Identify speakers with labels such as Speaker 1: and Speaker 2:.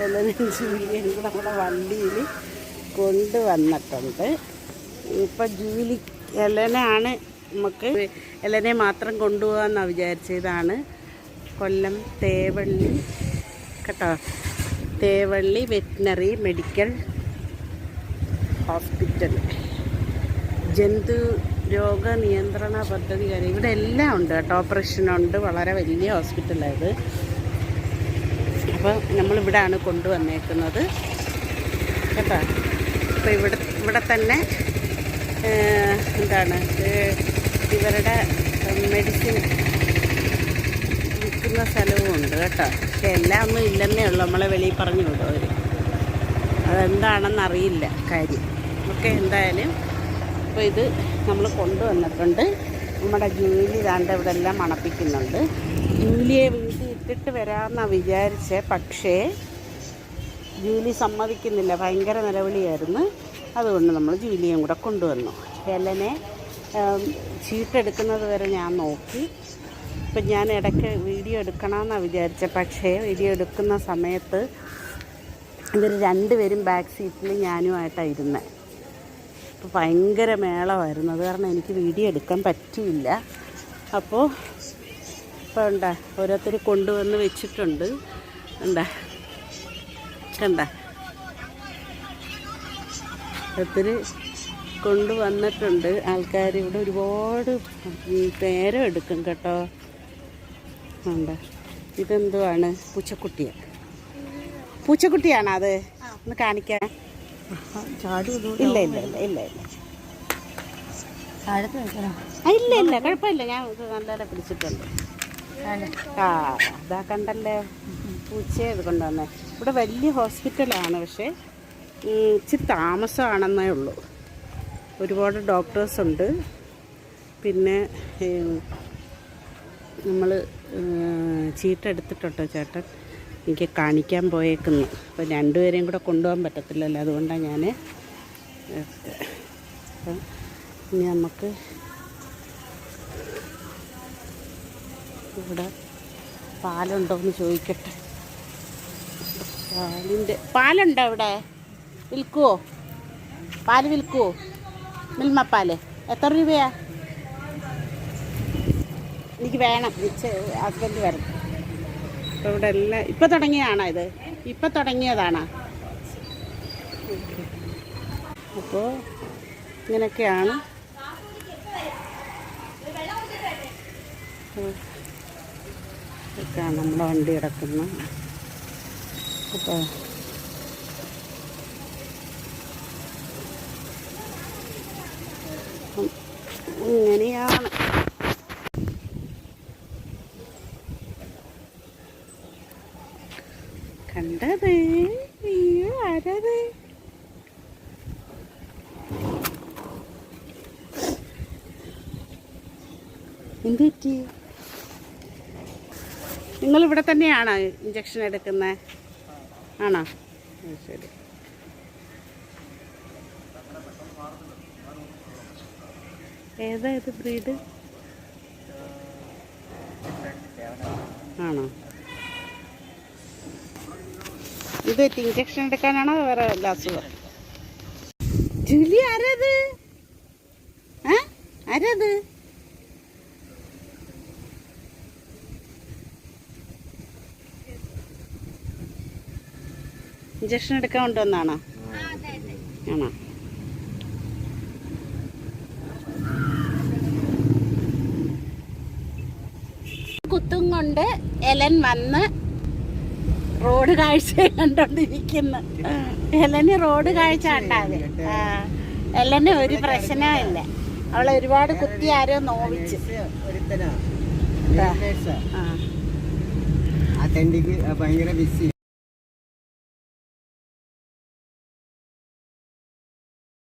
Speaker 1: ജൂലിയും കൂടെ നമ്മുടെ വണ്ടിയിൽ കൊണ്ടുവന്നിട്ടുണ്ട്. ഇപ്പം ജൂലി എലനാണ് നമുക്ക് എലനെ മാത്രം കൊണ്ടുപോകാമെന്നാണ് വിചാരിച്ചതാണ്. കൊല്ലം തേവള്ളി കേട്ടോ. Thevally veterinary medical hospital. ജന്തു രോഗ നിയന്ത്രണ പദ്ധതി കാര്യം. ഇവിടെ എല്ലാം ഉണ്ട് കേട്ടോ. ഓപ്പറേഷനുണ്ട്. വളരെ വലിയ ഹോസ്പിറ്റലായത്. അപ്പോൾ നമ്മളിവിടാണ് കൊണ്ടുവന്നേക്കുന്നത്. കേട്ടോ? അപ്പോൾ ഇവിടെ ഇവിടെ തന്നെ എന്താണ് ഇവരുടെ മെഡിസിൻ വിൽക്കുന്ന സ്ഥലവും ഉണ്ട് കേട്ടോ. പക്ഷെ എല്ലാം ഒന്നും ഇല്ലെന്നേ ഉള്ളൂ. നമ്മളെ വെളിയിൽ പറഞ്ഞു വിടും അവർ അതെന്താണെന്ന് അറിയില്ല കാര്യം. ഓക്കെ എന്തായാലും. അപ്പോൾ ഇത് നമ്മൾ കൊണ്ടുവന്നിട്ടുണ്ട്. നമ്മുടെ ജൂലി ദാണ്ട് ഇവിടെ എല്ലാം മണപ്പിക്കുന്നുണ്ട്. ജൂലിയെ വീട്ടിൽ ഇട്ടിട്ട് വരാമെന്നാണ് വിചാരിച്ചത് പക്ഷേ ജൂലി സമ്മതിക്കുന്നില്ല. ഭയങ്കര നിലവിളിയായിരുന്നു. അതുകൊണ്ട് നമ്മൾ ജൂലിയും കൂടെ കൊണ്ടുവന്നു. ഹെലനെ ചീട്ടെടുക്കുന്നത് വരെ ഞാൻ നോക്കി. ഇപ്പം ഞാൻ ഇടയ്ക്ക് വീഡിയോ എടുക്കണമെന്നാണ് വിചാരിച്ചത് പക്ഷേ വീഡിയോ എടുക്കുന്ന സമയത്ത് ഇവർ രണ്ടുപേരും ബാക്ക് സീറ്റിൽ ഞാനുമായിട്ടാണ് ഇരുന്നത് അപ്പോൾ ഭയങ്കര മേളമായിരുന്നു. അത് കാരണം എനിക്ക് വീഡിയോ എടുക്കാൻ പറ്റിയില്ല. അപ്പോൾ ഇപ്പോൾ ഉണ്ടാ ഓരോരുത്തർ കൊണ്ടുവന്ന് വെച്ചിട്ടുണ്ട്. ഉണ്ടാ കണ്ട. ഒത്തിരി കൊണ്ടുവന്നിട്ടുണ്ട്. ആൾക്കാർ ഇവിടെ ഒരുപാട് നേരം എടുക്കും കേട്ടോ. ഉണ്ട് ഇതെന്തുവാണ്? പൂച്ചക്കുട്ടിയ. പൂച്ചക്കുട്ടിയാണോ അത്? ഒന്ന് കാണിക്കാൻ ഇല്ല ഇല്ല ഇല്ല ഇല്ല ഇല്ല. ഇല്ല ഇല്ല കുഴപ്പമില്ല. ഞാൻ ഇത് നല്ലപോലെ പിടിച്ചിട്ടുണ്ട്. അതാ കണ്ടല്ലേ? പൂച്ചയെ ഇത് കൊണ്ടുവന്നേ. ഇവിടെ വലിയ ഹോസ്പിറ്റലാണ് പക്ഷേ ഇച്ചിരി താമസമാണെന്നേ ഉള്ളൂ. ഒരുപാട് ഡോക്ടേഴ്സ് ഉണ്ട് പിന്നെ നമ്മൾ ചീട്ടെടുത്തിട്ടോ ചേട്ടൻ? എനിക്ക് കാണിക്കാൻ പോയേക്കുന്നു. അപ്പോൾ രണ്ടുപേരെയും കൂടെ കൊണ്ടുപോകാൻ പറ്റത്തില്ലല്ലോ അതുകൊണ്ടാണ് ഞാൻ ഇനി നമുക്ക് ഇവിടെ പാലുണ്ടോ എന്ന് ചോദിക്കട്ടെ. പാലിന്റെ പാലുണ്ടോ ഇവിടെ വിൽക്കുവോ? പാൽ വിൽക്കുവോ? മിൽമ പാൽ. എത്ര രൂപയാ? എനിക്ക് വേണം ഹസ്ബൻഡ് വരണം അപ്പോൾ ഇവിടെ എല്ലാം ഇപ്പം തുടങ്ങിയതാണോ ഇത്? ഇപ്പം തുടങ്ങിയതാണോ? അപ്പോൾ ഇങ്ങനെയൊക്കെയാണ്. ഇതൊക്കെയാണ് നമ്മുടെ വണ്ടി കിടക്കുന്നത് അപ്പോൾ ഇങ്ങനെയാണ്. കണ്ടത്? ആരത്? എന്ത് പറ്റി നിങ്ങൾ ഇവിടെ തന്നെയാണോ ഇഞ്ചക്ഷൻ എടുക്കുന്നത് ആണോ? ശരി. ഏതാ ഇത് ബ്രീഡ്? ആണോ? ഇത് ഇഞ്ചക്ഷൻ എടുക്കാനാണോ വേറെ എല്ലാ അസുഖം? ജൂലി ആരത് ആ ആരത് ഇഞ്ചക്ഷൻ എടുക്കാൻ കൊണ്ടുവന്നാണോ ആണോ? കുത്തും കൊണ്ട് എലൻ വന്ന് റോഡ് കാഴ്ച കണ്ടോണ്ടിരിക്കുന്നു. എലന് റോഡ് കാഴ്ച കണ്ടാതെ എലന് ഒരു പ്രശ്നമില്ല അവളെ ഒരുപാട് കുത്തി ആരോ നോവിച്ച്. ആ.
Speaker 2: ഭയങ്കര ബിസി